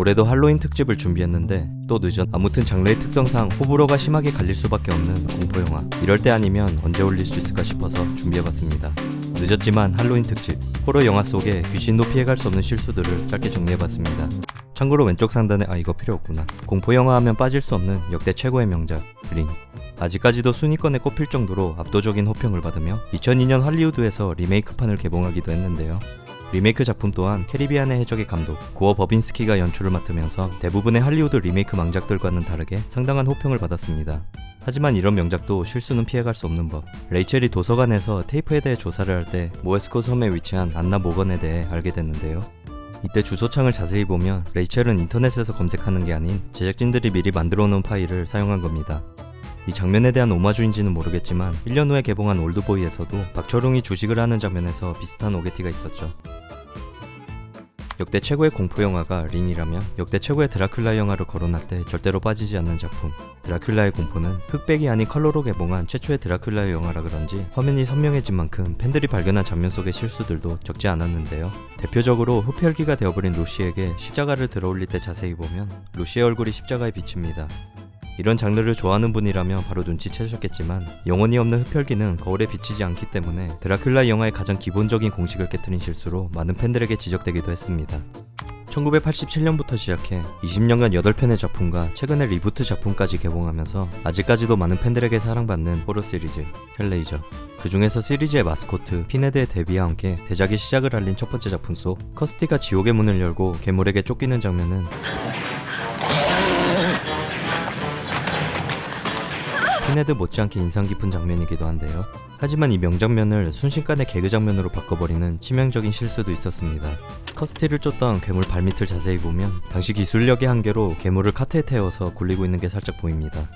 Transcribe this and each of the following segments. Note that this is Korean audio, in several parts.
올해도 할로윈 특집을 준비했는데 또 늦은 아무튼 장르의 특성상 호불호가 심하게 갈릴 수밖에 없는 공포 영화. 이럴 때 아니면 언제 올릴 수 있을까 싶어서 준비해봤습니다. 늦었지만 할로윈 특집 호러 영화 속에 귀신도 피해갈 수 없는 실수들을 짧게 정리해봤습니다. 참고로 왼쪽 상단에 아 이거 필요 없구나. 공포 영화 하면 빠질 수 없는 역대 최고의 명작 링 아직까지도 순위권에 꼽힐 정도로 압도적인 호평을 받으며 2002년 할리우드에서 리메이크판을 개봉하기도 했는데요. 리메이크 작품 또한 캐리비안의 해적의 감독 고어 버빈스키가 연출을 맡으면서 대부분의 할리우드 리메이크 망작들과는 다르게 상당한 호평을 받았습니다. 하지만 이런 명작도 실수는 피해갈 수 없는 법. 레이첼이 도서관에서 테이프에 대해 조사를 할 때 모에스코 섬에 위치한 안나 모건에 대해 알게 됐는데요. 이때 주소창을 자세히 보면 레이첼은 인터넷에서 검색하는 게 아닌 제작진들이 미리 만들어 놓은 파일을 사용한 겁니다. 이 장면에 대한 오마주인지는 모르겠지만 1년 후에 개봉한 올드보이에서도 박철웅이 주식을 하는 장면에서 비슷한 오게티가 있었죠. 역대 최고의 공포 영화가 링이라면 역대 최고의 드라큘라 영화를 거론할 때 절대로 빠지지 않는 작품. 드라큘라의 공포는 흑백이 아닌 컬러로 개봉한 최초의 드라큘라 영화라 그런지 화면이 선명해진 만큼 팬들이 발견한 장면 속의 실수들도 적지 않았는데요. 대표적으로 흡혈귀가 되어버린 루시에게 십자가를 들어올릴 때 자세히 보면 루시의 얼굴이 십자가에 비칩니다. 이런 장르를 좋아하는 분이라면 바로 눈치채셨겠지만 영혼이 없는 흡혈귀는 거울에 비치지 않기 때문에 드라큘라 영화의 가장 기본적인 공식을 깨뜨린 실수로 많은 팬들에게 지적되기도 했습니다. 1987년부터 시작해 20년간 8편의 작품과 최근에 리부트 작품까지 개봉하면서 아직까지도 많은 팬들에게 사랑받는 호러 시리즈 헬레이저 그 중에서 시리즈의 마스코트 피네드의 데뷔와 함께 대작의 시작을 알린 첫 번째 작품 속 커스티가 지옥의 문을 열고 괴물에게 쫓기는 장면은 피네드 못지않게 인상 깊은 장면이기도 한데요. 하지만 이 명장면을 순식간에 개그 장면으로 바꿔버리는 치명적인 실수도 있었습니다. 커스티를 쫓던 괴물 발밑을 자세히 보면 당시 기술력의 한계로 괴물을 카트에 태워서 굴리고 있는 게 살짝 보입니다.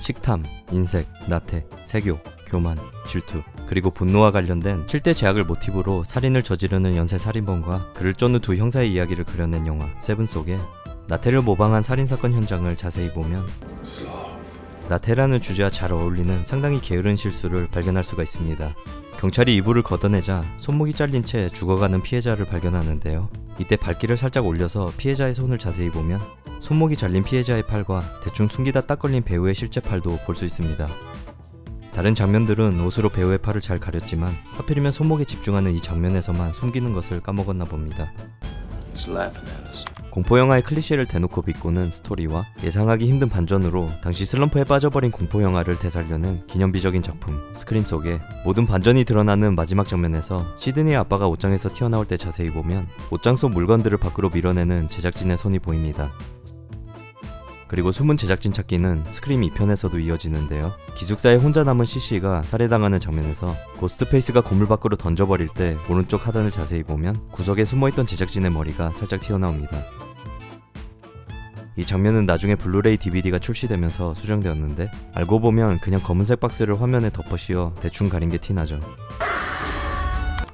식탐, 인색, 나태, 세교, 교만, 질투, 그리고 분노와 관련된 7대 제약을 모티브로 살인을 저지르는 연쇄 살인범과 그를 쫓는 두 형사의 이야기를 그려낸 영화 세븐 속에 나태를 모방한 살인사건 현장을 자세히 보면 나태라는 주제와 잘 어울리는 상당히 게으른 실수를 발견할 수가 있습니다. 경찰이 이불을 걷어내자 손목이 잘린 채 죽어가는 피해자를 발견하는데요. 이때 발길을 살짝 올려서 피해자의 손을 자세히 보면 손목이 잘린 피해자의 팔과 대충 숨기다 딱 걸린 배우의 실제 팔도 볼 수 있습니다. 다른 장면들은 옷으로 배우의 팔을 잘 가렸지만 하필이면 손목에 집중하는 이 장면에서만 숨기는 것을 까먹었나 봅니다. He's laughing at us. 공포 영화의 클리셰를 대놓고 비꼬는 스토리와 예상하기 힘든 반전으로 당시 슬럼프에 빠져버린 공포 영화를 되살려낸 기념비적인 작품 스크림 속에 모든 반전이 드러나는 마지막 장면에서 시드니의 아빠가 옷장에서 튀어나올 때 자세히 보면 옷장 속 물건들을 밖으로 밀어내는 제작진의 손이 보입니다. 그리고 숨은 제작진 찾기는 스크림 2편에서도 이어지는데요. 기숙사에 혼자 남은 CC가 살해당하는 장면에서 고스트페이스가 건물 밖으로 던져버릴 때 오른쪽 하단을 자세히 보면 구석에 숨어있던 제작진의 머리가 살짝 튀어나옵니다. 이 장면은 나중에 블루레이 DVD가 출시되면서 수정되었는데 알고 보면 그냥 검은색 박스를 화면에 덮어 씌워 대충 가린 게 티나죠.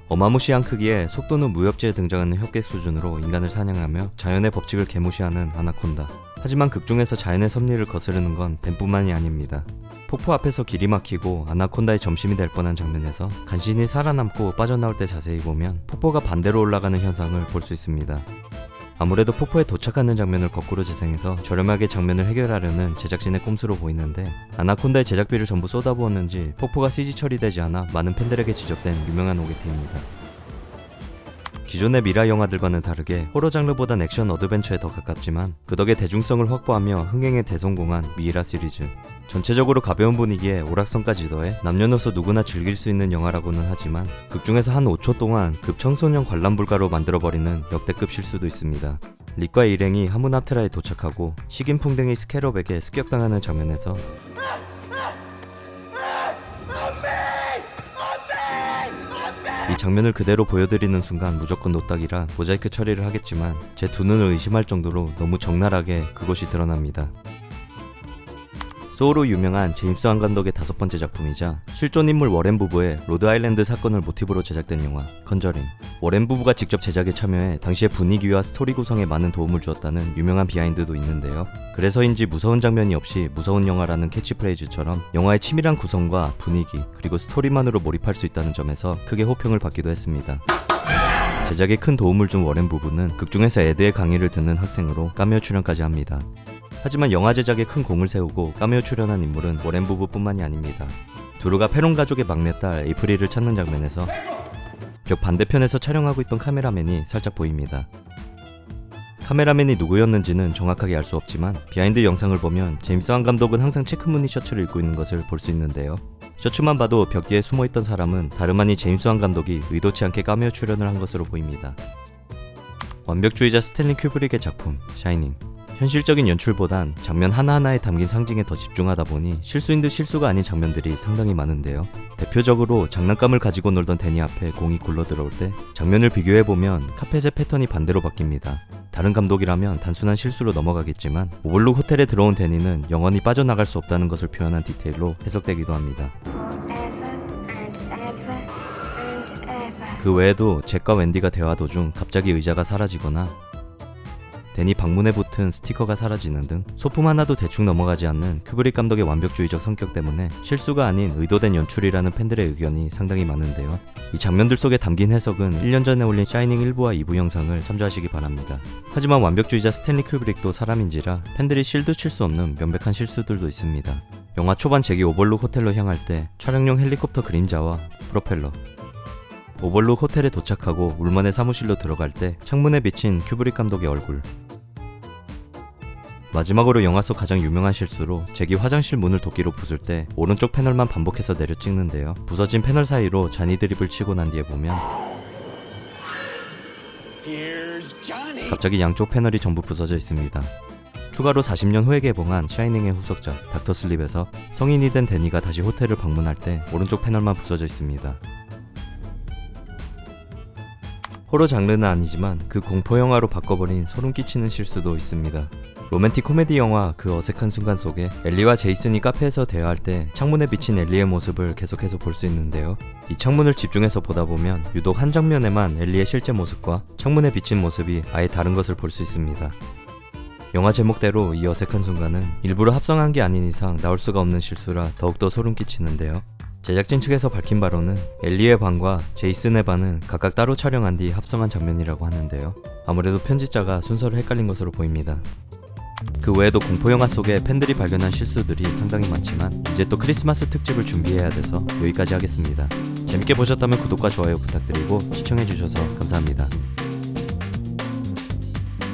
어마무시한 크기에 속도는 무협지에 등장하는 협객 수준으로 인간을 사냥하며 자연의 법칙을 개무시하는 아나콘다. 하지만 극중에서 자연의 섭리를 거스르는 건 뱀뿐만이 아닙니다. 폭포 앞에서 길이 막히고 아나콘다의 점심이 될 뻔한 장면에서 간신히 살아남고 빠져나올 때 자세히 보면 폭포가 반대로 올라가는 현상을 볼 수 있습니다. 아무래도 폭포에 도착하는 장면을 거꾸로 재생해서 저렴하게 장면을 해결하려는 제작진의 꼼수로 보이는데 아나콘다의 제작비를 전부 쏟아부었는지 폭포가 CG 처리되지 않아 많은 팬들에게 지적된 유명한 오게티입니다. 기존의 미라 영화들과는 다르게 호러 장르보단 액션 어드벤처에 더 가깝지만 그 덕에 대중성을 확보하며 흥행에 대성공한 미라 시리즈. 전체적으로 가벼운 분위기에 오락성까지 더해 남녀노소 누구나 즐길 수 있는 영화라고는 하지만 극중에서 한 5초 동안 급청소년 관람 불가로 만들어버리는 역대급 실수도 있습니다. 릭과 일행이 하문아트라에 도착하고 식인풍뎅이 스캐럽에게 습격당하는 장면에서 이 장면을 그대로 보여드리는 순간 무조건 노딱이라 모자이크 처리를 하겠지만 제 두 눈을 의심할 정도로 너무 적나라하게 그것이 드러납니다. 소우로 유명한 제임스 왕 감독의 다섯 번째 작품이자 실존 인물 워렌 부부의 로드 아일랜드 사건을 모티브로 제작된 영화 컨저링. 워렌 부부가 직접 제작에 참여해 당시의 분위기와 스토리 구성에 많은 도움을 주었다는 유명한 비하인드도 있는데요. 그래서인지 무서운 장면이 없이 무서운 영화라는 캐치프레이즈처럼 영화의 치밀한 구성과 분위기 그리고 스토리만으로 몰입할 수 있다는 점에서 크게 호평을 받기도 했습니다. 제작에 큰 도움을 준 워렌 부부는 극중에서 에드의 강의를 듣는 학생으로 까메오 출연까지 합니다. 하지만 영화 제작에 큰 공을 세우고 까메오 출연한 인물은 워렌 부부뿐만이 아닙니다. 두루가 페론 가족의 막내딸 에이프릴을 찾는 장면에서 벽 반대편에서 촬영하고 있던 카메라맨이 살짝 보입니다. 카메라맨이 누구였는지는 정확하게 알 수 없지만 비하인드 영상을 보면 제임스 왕 감독은 항상 체크무늬 셔츠를 입고 있는 것을 볼 수 있는데요. 셔츠만 봐도 벽 뒤에 숨어있던 사람은 다름 아닌 제임스 왕 감독이 의도치 않게 까메오 출연을 한 것으로 보입니다. 완벽주의자 스탠리 큐브릭의 작품 샤이닝 현실적인 연출보단 장면 하나하나에 담긴 상징에 더 집중하다 보니 실수인 듯 실수가 아닌 장면들이 상당히 많은데요. 대표적으로 장난감을 가지고 놀던 데니 앞에 공이 굴러 들어올 때 장면을 비교해보면 카펫의 패턴이 반대로 바뀝니다. 다른 감독이라면 단순한 실수로 넘어가겠지만 오블룩 호텔에 들어온 데니는 영원히 빠져나갈 수 없다는 것을 표현한 디테일로 해석되기도 합니다. 그 외에도 잭과 웬디가 대화 도중 갑자기 의자가 사라지거나 데니 방문에 붙은 스티커가 사라지는 등 소품 하나도 대충 넘어가지 않는 큐브릭 감독의 완벽주의적 성격 때문에 실수가 아닌 의도된 연출이라는 팬들의 의견이 상당히 많은데요. 이 장면들 속에 담긴 해석은 1년 전에 올린 샤이닝 1부와 2부 영상을 참조하시기 바랍니다. 하지만 완벽주의자 스탠리 큐브릭도 사람인지라 팬들이 실드 칠 수 없는 명백한 실수들도 있습니다. 영화 초반 잭이 오벌룩 호텔로 향할 때 촬영용 헬리콥터 그림자와 프로펠러 오벌룩 호텔에 도착하고 울만의 사무실로 들어갈 때 창문에 비친 큐브릭 감독의 얼굴. 마지막으로 영화 속 가장 유명한 실수로 잭이 화장실 문을 도끼로 부술 때 오른쪽 패널만 반복해서 내려 찍는데요. 부서진 패널 사이로 잔이 드립을 치고 난 뒤에 보면 갑자기 양쪽 패널이 전부 부서져 있습니다. 추가로 40년 후에 개봉한 샤이닝의 후속작 닥터 슬립에서 성인이 된 데니가 다시 호텔을 방문할 때 오른쪽 패널만 부서져 있습니다. 호러 장르는 아니지만 그 공포 영화로 바꿔버린 소름 끼치는 실수도 있습니다. 로맨틱 코미디 영화 그 어색한 순간 속에 엘리와 제이슨이 카페에서 대화할 때 창문에 비친 엘리의 모습을 계속해서 볼 수 있는데요. 이 창문을 집중해서 보다 보면 유독 한 장면에만 엘리의 실제 모습과 창문에 비친 모습이 아예 다른 것을 볼 수 있습니다. 영화 제목대로 이 어색한 순간은 일부러 합성한 게 아닌 이상 나올 수가 없는 실수라 더욱더 소름 끼치는데요. 제작진 측에서 밝힌 바로는 엘리의 반과 제이슨의 반은 각각 따로 촬영한 뒤 합성한 장면이라고 하는데요. 아무래도 편집자가 순서를 헷갈린 것으로 보입니다. 그 외에도 공포영화 속에 팬들이 발견한 실수들이 상당히 많지만 이제 또 크리스마스 특집을 준비해야 돼서 여기까지 하겠습니다. 재밌게 보셨다면 구독과 좋아요 부탁드리고 시청해주셔서 감사합니다.